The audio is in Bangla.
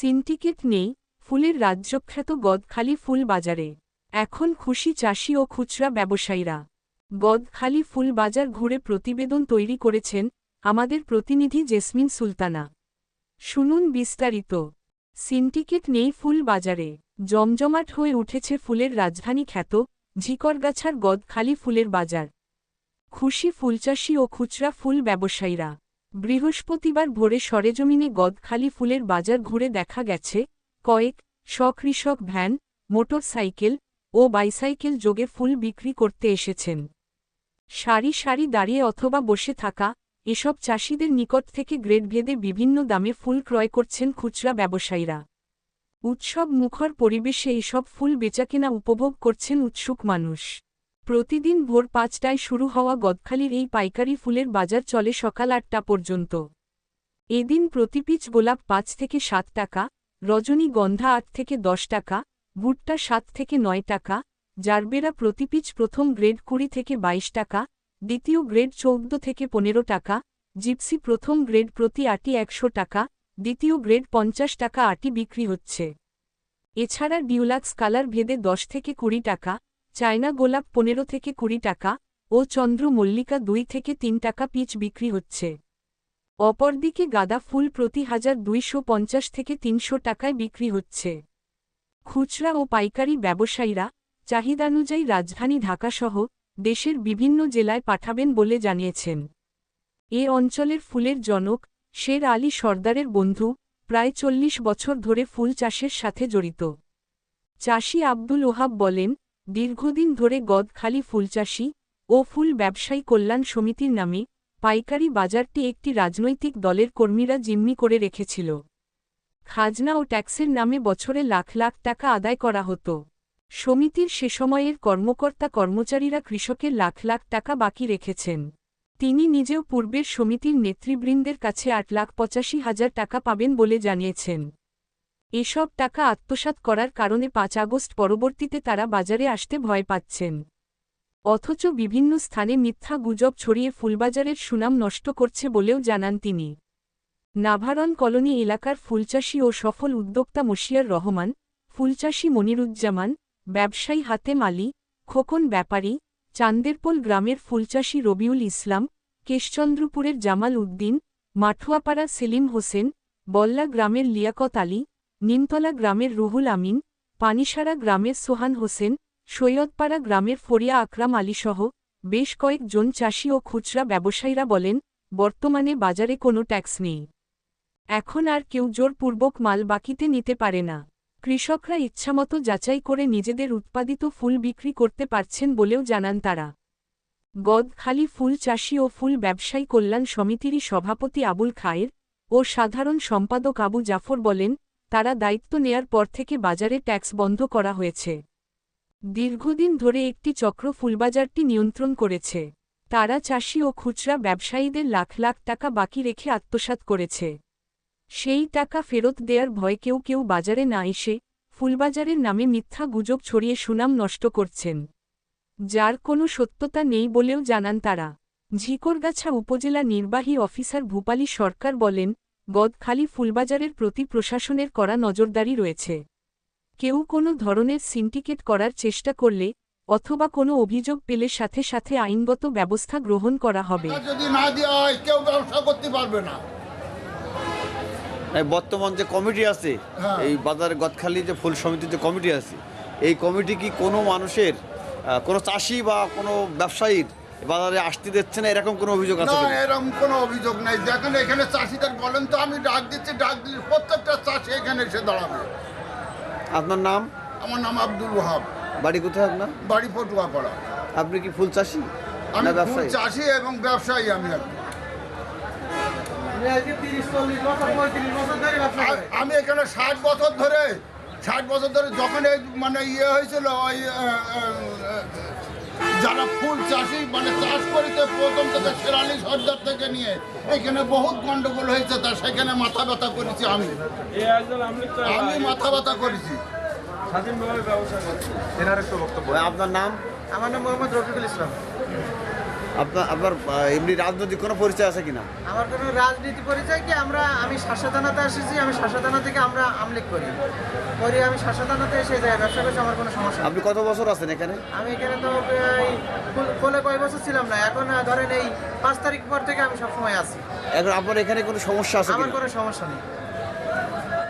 সিনটিকেট নেই, ফুলের রাজ্যখ্যাত গদখালি ফুল বাজারে। এখন খুশি চাষি ও খুচরা ব্যবসায়ীরা। গদখালি ফুল বাজার ঘুরে প্রতিবেদন তৈরি করেছেন আমাদের প্রতিনিধি জেসমিন সুলতানা। শুনুন বিস্তারিত। সিন্ডিকেট নেই ফুল বাজারে। জমজমাট হয়ে উঠেছে ফুলের রাজধানী খ্যাত ঝিকরগাছার গদখালি ফুলের বাজার। খুশি ফুলচাষী ও খুচরা ফুল ব্যবসায়ীরা। বৃহস্পতিবার ভোরে সরেজমিনে গদখালি ফুলের বাজার ঘুরে দেখা গেছে, কয়েক স্বকৃষক ভ্যান মোটর সাইকেল ও বাইসাইকেল যোগে ফুল বিক্রি করতে এসেছেন। সারি সারি দাঁড়িয়ে অথবা বসে থাকা এসব চাষিদের নিকট থেকে গ্রেডভেদে বিভিন্ন দামে ফুল ক্রয় করছেন খুচরা ব্যবসায়ীরা। উৎসব মুখর পরিবেশে এসব ফুল বেচাকেনা উপভোগ করছেন উৎসুক মানুষ। প্রতিদিন ভোর পাঁচটায় শুরু হওয়া গদখালির এই পাইকারি ফুলের বাজার চলে সকাল আটটা পর্যন্ত। এদিন প্রতি পিচ গোলাপ পাঁচ থেকে সাত টাকা রজনীগন্ধা আট থেকে দশ টাকা, ভুট্টা সাত থেকে নয় টাকা, জারবেরা প্রতি পিচ প্রথম গ্রেড কুড়ি থেকে বাইশ টাকা, দ্বিতীয় গ্রেড চৌদ্দ থেকে পনেরো টাকা, জিপসি প্রথম গ্রেড প্রতি আটি একশো টাকা, দ্বিতীয় গ্রেড পঞ্চাশ টাকা আটি বিক্রি হচ্ছে। এছাড়া ডিউলাক্স কালার ভেদে দশ থেকে কুড়ি টাকা চায়না গোলাপ পনেরো থেকে কুড়ি টাকা ও চন্দ্র মল্লিকা দুই থেকে তিন টাকা পিচ বিক্রি হচ্ছে। অপরদিকে গাঁদা ফুল প্রতি হাজার দুইশো থেকে তিনশো টাকায় বিক্রি হচ্ছে। খুচরা ও পাইকারি ব্যবসায়ীরা চাহিদানুযায়ী রাজধানী ঢাকাসহ দেশের বিভিন্ন জেলায় পাঠাবেন বলে জানিয়েছেন। এ অঞ্চলের ফুলের জনক শের আলী সর্দারের বন্ধু প্রায় চল্লিশ বছর ধরে ফুল চাষের সাথে জড়িত। চাষি আব্দুল ওহাব বলেন দীর্ঘদিন ধরে গদখালি ফুলচাষী ও ফুল ব্যবসায়ী কল্যাণ সমিতির নামে পাইকারি বাজারটি একটি রাজনৈতিক দলের কর্মীরা জিম্মি করে রেখেছিল। খাজনা ও ট্যাক্সের নামে বছরে লাখ লাখ টাকা আদায় করা হতো। সমিতির সে সময়ের কর্মকর্তা কর্মচারীরা কৃষকের লাখ লাখ টাকা বাকি রেখেছেন। তিনি নিজেও পূর্বের সমিতির নেতৃবৃন্দের কাছে আট লাখ পঁচাশি হাজার টাকা পাবেন বলে জানিয়েছেন। এসব টাকা আত্মসাৎ করার কারণে পাঁচ আগস্ট পরবর্তীতে তারা বাজারে আসতে ভয় পাচ্ছেন। অথচ বিভিন্ন স্থানে মিথ্যা গুজব ছড়িয়ে ফুলবাজারের সুনাম নষ্ট করছে বলেও জানান তিনি। নাভারন কলোনি এলাকার ফুলচাষী ও সফল উদ্যোক্তা মশিয়ার রহমান, ফুলচাষী মনিরুজ্জামান, ব্যবসায়ী হাতেম আলী, খোকন ব্যাপারী, চান্দেরপোল গ্রামের ফুলচাষী রবিউল ইসলাম, কেশচন্দ্রপুরের জামাল উদ্দিন, মাঠুয়াপাড়া সেলিম হোসেন, বল্লা গ্রামের লিয়াকত আলী নিমতলা গ্রামের রুহুল আমিন পানিসারা গ্রামের সোহান হোসেন, সৈয়দপাড়া গ্রামের ফরিয়া আকরাম আলীসহ বেশ কয়েকজন চাষি ও খুচরা ব্যবসায়ীরা বলেন, বর্তমানে বাজারে কোনো ট্যাক্স নেই। এখন আর কেউ জোরপূর্বক মাল বাকিতে নিতে পারে না। কৃষকরা ইচ্ছামতো যাচাই করে নিজেদের উৎপাদিত ফুল বিক্রি করতে পারছেন বলেও জানান তারা। গদখালি ফুল চাষি ও ফুল ব্যবসায়ী কল্যাণ সমিতিরই সভাপতি আবুল খায়ের ও সাধারণ সম্পাদক আবু জাফর বলেন তারা দায়িত্ব নেয়ার পর থেকে বাজারে ট্যাক্স বন্ধ করা হয়েছে। দীর্ঘদিন ধরে একটি চক্র ফুলবাজারটি নিয়ন্ত্রণ করেছে। তারা চাষি ও খুচরা ব্যবসায়ীদের লাখ লাখ টাকা বাকি রেখে আত্মসাৎ করেছে। সেই টাকা ফেরত দেয়ার ভয় কেউ কেউ বাজারে না এসে ফুলবাজারের নামে মিথ্যা গুজব ছড়িয়ে সুনাম নষ্ট করছেন। যার কোনো সত্যতা নেই বলেও জানান তারা। ঝিকরগাছা উপজেলা নির্বাহী অফিসার ভূপালী সরকার বলেন গদখালি ফুলবাজারের প্রতি প্রশাসনের করা নজরদারি রয়েছে। কেউ কোনো ধরনের সিন্ডিকেট করার চেষ্টা করলে অথবা কোনো অভিযোগ পেলে সাথে সাথে আইনগত ব্যবস্থা গ্রহণ করা হবে। যদি না দেওয়া হয় কেউ ব্যবসা করতে পারবে না। বর্তমান যে কমিটি আছে হ্যাঁ। এই বাজার গদখালি যে ফুল সমিতির যে কমিটি আছে এই কমিটি কি কোনো মানুষের কোনো চাষি বা কোনো ব্যবসায়ীর বাজারে আসতে দিচ্ছে না এরকম কোনো অভিযোগ আছে না এরকম কোনো অভিযোগ নাই। দেখেন এখানে চাষিদের বলেন তো আমি ডাক দিচ্ছি ডাক দিলে প্রত্যেকটা চাষি এখানে এসে দাঁড়াবে। আপনার নাম? আমার নাম আব্দুল ওহাব বাড়ি কোথায় আপনার? বাড়ি পটুয়া করা আপনি কি ফুল চাষি আমি ফুল ব্যবসায়ী? চাষি এবং ব্যবসায়ী আমি আমি এখানে ষাট বছর ধরে ষাট বছর ধরে যখন এই মানে ইয়ে হয়েছিল ওই যারা ফুল চাষি মানে চাষ করিতে প্রথম থেকে শেরালি সর্দার থেকে নিয়ে এখানে বহুত গন্ডগোল হয়েছে তা সেখানে মাথা ব্যথা করেছি আমি। আমি মাথা ব্যথা করেছি। স্বাধীনভাবে ব্যবসা আপনার নাম? আমার নাম মোহাম্মদ রফিকুল ইসলাম। আপনার আপনার এমনি রাজনৈতিক কোনো পরিচয় আছে কিনা? আমার কোনো রাজনীতি পরিচয় কি? আমরা আমি শাসাদানাতে এসেছি আমি শাসাদানা থেকে আমরা আমলিক করি। করি আমি শাসাদানাতে এসে যাই ব্যবসা করছি আমার কোনো সমস্যা আপনি কত বছর আছেন এখানে? আমি এখানে তো কোল- কয় বছর ছিলাম না এখন ধরেন এই পাঁচ তারিখ পর থেকে আমি সবসময় আছি। এখন আপনার এখানে কোনো সমস্যা আছে আমার কোনো সমস্যা নেই।